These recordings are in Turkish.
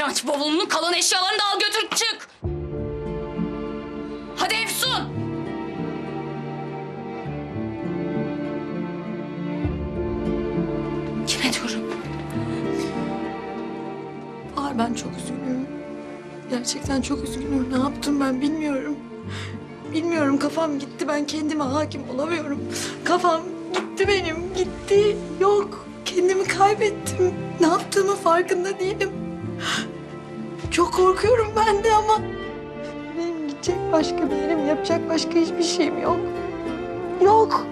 defterini aç bavulunun kalan eşyalarını da al götür çık. Hadi Efsun. Kime diyorum? Bahar ben çok üzgünüm. Gerçekten çok üzgünüm. Ne yaptım ben bilmiyorum. Bilmiyorum kafam gitti. Ben kendime hakim olamıyorum. Kafam gitti benim. Gitti. Yok. Kendimi kaybettim. Ne yaptığımın farkında değilim. Çok korkuyorum ben de ama... Benim gidecek başka bir yerim, yapacak başka hiçbir şeyim yok. Yok.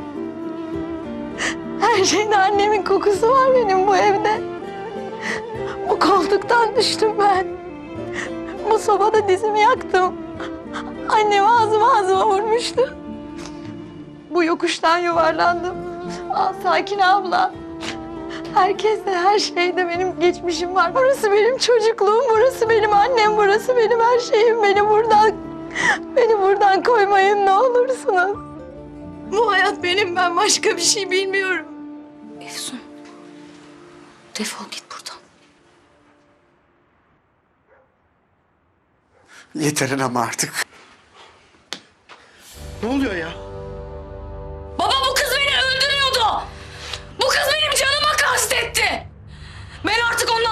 Her şeyde annemin kokusu var benim bu evde. Bu koltuktan düştüm ben. Bu sobada dizimi yaktım. Annem ağzıma ağzıma vurmuştu. Bu yokuştan yuvarlandım. Aa, sakin abla. Herkeste, her şeyde benim geçmişim var. Burası benim çocukluğum, burası benim annem, burası benim her şeyim. Beni buradan, beni buradan koymayın ne olursunuz. Bu hayat benim, ben başka bir şey bilmiyorum. Efsun. Defol git buradan. Yeterin ama artık. Ne oluyor ya?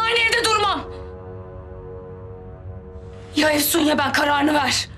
Aynı evde durmam. Ya Efsun ya ben kararını ver.